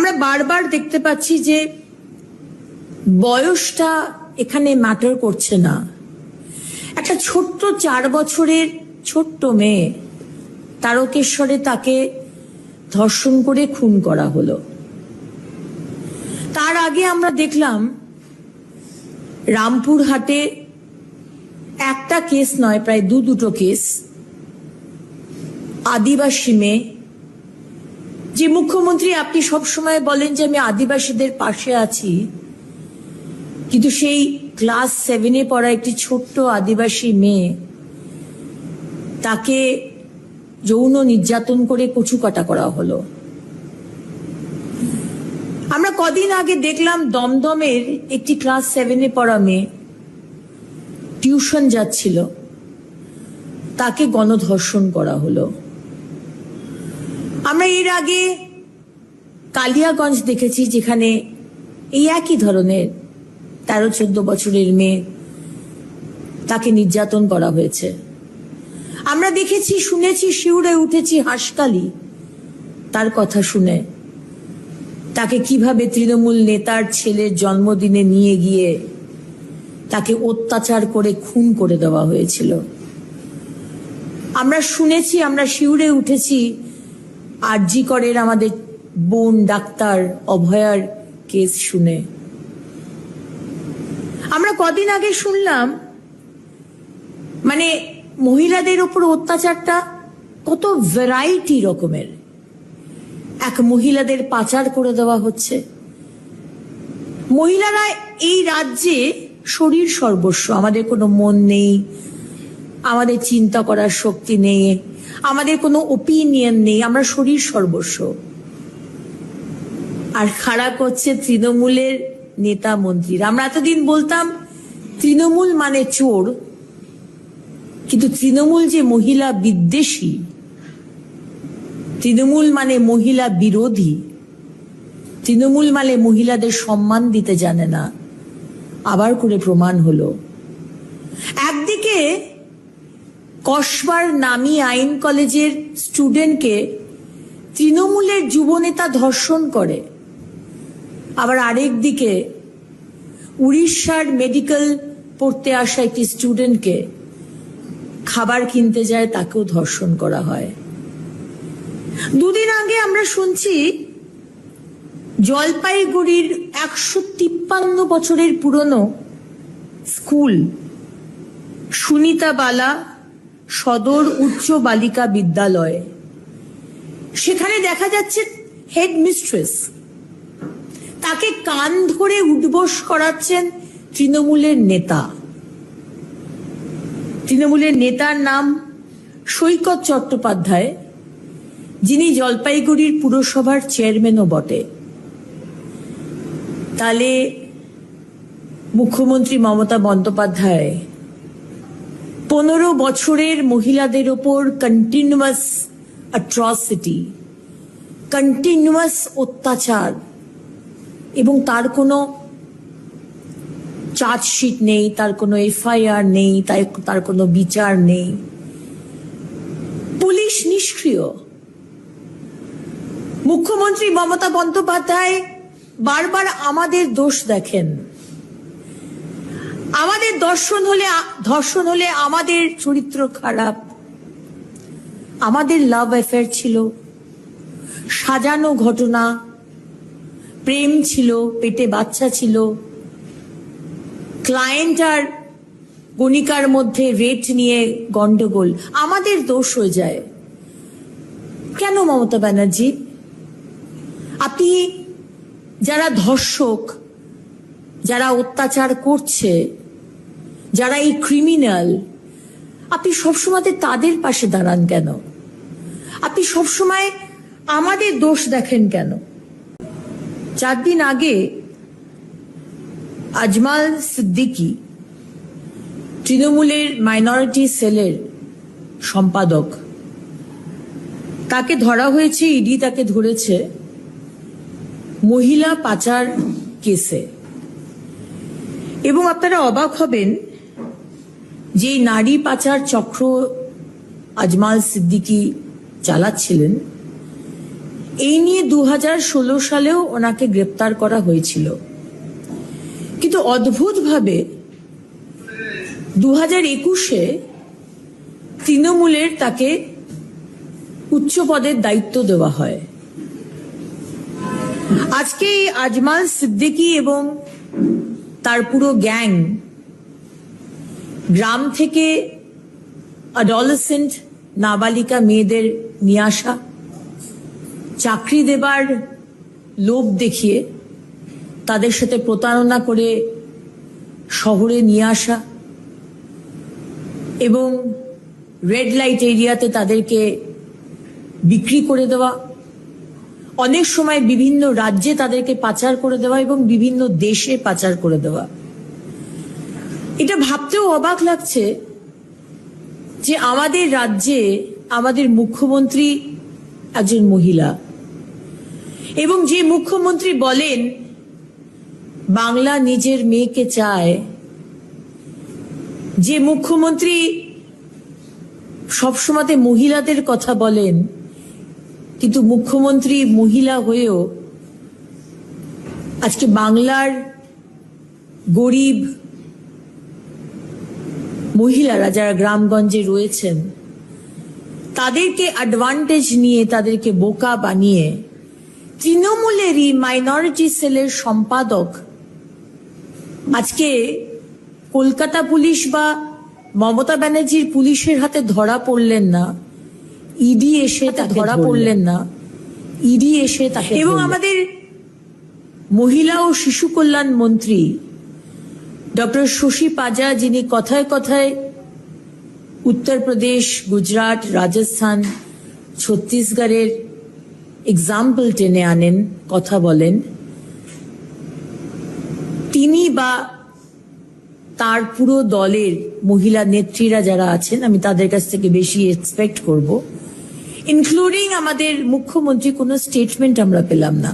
আমরা বারবার দেখতে পাচ্ছি যে বয়সটা এখানে ম্যাটার করছে না। একটা ছোট্ট চার বছরের ছোট্ট মেয়ে তারকেশ্বরে তাকে ধর্ষণ করে খুন করা হলো। তার আগে আমরা দেখলাম রামপুরহাটে একটা কেস নয়, প্রায় দু দুটো কেস। আদিবাসী মেয়ে যে মুখ্যমন্ত্রী আপনি সবসময় বলেন যে আমি আদিবাসীদের পাশে আছি, কিন্তু সেই ক্লাস সেভেনে পড়া একটি ছোট্ট আদিবাসী মেয়ে তাকে যৌন নির্যাতন করে কচুকাটা করা হলো। আমরা কদিন আগে দেখলাম দমদমের একটি ক্লাস সেভেনে পড়া মেয়ে টিউশন যাচ্ছিল, তাকে গণধর্ষণ করা হলো। আমরা এর আগে কালিয়াগঞ্জ দেখেছি যেখানে এই একই ধরনের তেরো, চোদ্দ বছরের মেয়ে তাকে নির্যাতন করা হয়েছে। আমরা দেখেছি, শুনেছি, শিউরে উঠেছি হাসকালি তার কথা শুনে তাকে কীভাবে তৃণমূল নেতার ছেলের জন্মদিনে নিয়ে গিয়ে তাকে অত্যাচার করে খুন করে দেওয়া হয়েছিল। আমরা শুনেছি, আমরা শিউরে উঠেছি আরজি করের আমাদের বোন ডাক্তার অভয়ার কেস শুনে। আমরা কদিন আগে শুনলাম মানে মহিলাদের উপর অত্যাচারটা কত ভ্যারাইটি রকমের। এক মহিলাদের পাচার করে দেওয়া হচ্ছে। মহিলারা এই রাজ্যে শরীর সর্বস্ব, আমাদের কোনো মন নেই আমাদের চিন্তা করার শক্তি নেই, আমাদের কোনো ওপিনিয়ন নেই, আমরা শরীর সর্বস্ব। আর খারাপ হচ্ছে তৃণমূলের নেতা মন্ত্রীরা। আমরা এতদিন বলতাম, তৃণমূল মানে চোর, কিন্তু তৃণমূল যে মহিলা বিদ্বেষী, তৃণমূল মানে মহিলা বিরোধী, তৃণমূল মানে মহিলাদের সম্মান দিতে জানে না। আবার করে প্রমাণ হলো। একদিকে কসবার নামি আইন কলেজের স্টুডেন্টকে তৃণমূলের যুবনেতা ধর্ষণ করে। আবার আরেক দিকে উড়িষ্যার মেডিকেল পড়তে আসা একটি স্টুডেন্টকে খাবার কিনতে যায়, তাকেও ধর্ষণ করা হয়। দুদিন আগে আমরা শুনছি, জলপাইগুড়ির একশো তিপ্পান্ন বছরের পুরনো স্কুল, সুনিতা বালা সদর উচ্চ বালিকা বিদ্যালয়। সেখানে দেখা যাচ্ছে হেড মিস্ট্রেস তাকে কান ধরে উদ্বোস করাচ্ছেন তৃণমূলের নেতা। তৃণমূলের নেতার নাম সৈকত চট্টোপাধ্যায়, যিনি জলপাইগুড়ির পুরসভার চেয়ারম্যানও বটে। তাহলে মুখ্যমন্ত্রী মমতা বন্দ্যোপাধ্যায় পনেরো বছরের মহিলাদের ওপর কন্টিনিউয়াস অ্যাট্রসিটি কন্টিনিউয়াস অত্যাচার, এবং তার কোনো চার্জশিট নেই, তার কোনো এফআইআর নেই, তাই তার কোনো বিচার নেই। পুলিশ নিষ্ক্রিয়। মুখ্যমন্ত্রী মমতা বন্দ্যোপাধ্যায় বারবার আমাদের দোষ দেখেন। আমাদের দর্শন হলে ধর্ষণ হলে আমাদের চরিত্র খারাপ। আমাদের লাভ অ্যাফেয়ার ছিল। সাজানো ঘটনা। প্রেম ছিল, পেটে বাচ্চা ছিল। ক্লায়েন্ট আর গণিকার মধ্যে রেট নিয়ে গন্ডগোল। আমাদের দোষ হয়ে যায়। কেন মমতা ব্যানার্জি? আপনি যারা ধর্ষক, যারা অত্যাচার করছে যারা এই ক্রিমিনাল আপনি সবসময় তাদের পাশে দাঁড়ান কেন? আপনি সবসময় আমাদের দোষ দেখেন কেন? চার দিন আগে আজমাল সিদ্দিকি তৃণমূলের মাইনরিটি সেলের সম্পাদক, তাকে ধরা হয়েছে, ইডি তাকে ধরেছে মহিলা পাচার কেসে। এবং আপনারা অবাক হবেন যে নারী পাচার চক্র আজমাল সিদ্দিকি চালাচ্ছিলেন, এই নিয়ে দু সালেও ওনাকে গ্রেপ্তার করা হয়েছিল। কিন্তু অদ্ভুতভাবে দু হাজার একুশে তৃণমূলের তাকে উচ্চ পদের দায়িত্ব দেওয়া হয়। আজকে এই আজমাল সিদ্দিকী এবং তার পুরো গ্যাং গ্রাম থেকে অডলসেন্ট নাবালিকা মেয়েদের নিয়ে আসা, চাকরি দেবার লোভ দেখিয়ে তাদের সাথে প্রতারণা করে শহরে নিয়ে আসা এবং রেড লাইট এরিয়াতে তাদেরকে বিক্রি করে দেওয়া, অনেক সময় বিভিন্ন রাজ্যে তাদেরকে পাচার করে দেওয়া এবং বিভিন্ন দেশে পাচার করে দেওয়া। এটা ভাবতেও অবাক লাগছে যে আমাদের রাজ্যে আমাদের মুখ্যমন্ত্রী একজন মহিলা। এবং যে মুখ্যমন্ত্রী বলেন, বাংলা নিজের মেয়েকে চায়, যে মুখ্যমন্ত্রী সবসময় মহিলাদের কথা বলেন, কিন্তু মুখ্যমন্ত্রী মহিলা হয়েও আজকে বাংলার গরিব মহিলারা যারা গ্রামগঞ্জে রয়েছেন তাদেরকে অ্যাডভান্টেজ নিয়ে তাদেরকে বোকা বানিয়ে তৃণমূলেরই মাইনরিটি সেলের সম্পাদক আজকে কলকাতা পুলিশ বা মমতা ব্যানার্জির পুলিশের হাতে ধরা পড়লেন না ইডি এসে তাকে ধরা পড়লেন না ইডি এসে তাকে এবং আমাদের মহিলা ও শিশু কল্যাণ মন্ত্রী ডক্টর শশী পাজা, যিনি কথায় কথায় উত্তরপ্রদেশ গুজরাট, রাজস্থান, ছত্তিশগড়ের এক্সাম্পল টেনে আনেন, কথা বলেন। তিনি বা তার পুরো দলের মহিলা নেত্রীরা যারা আছেন, আমি তাদের কাছ থেকে বেশি এক্সপেক্ট করব ইনক্লুডিং আমাদের মুখ্যমন্ত্রী, কোনো স্টেটমেন্ট আমরা পেলাম না।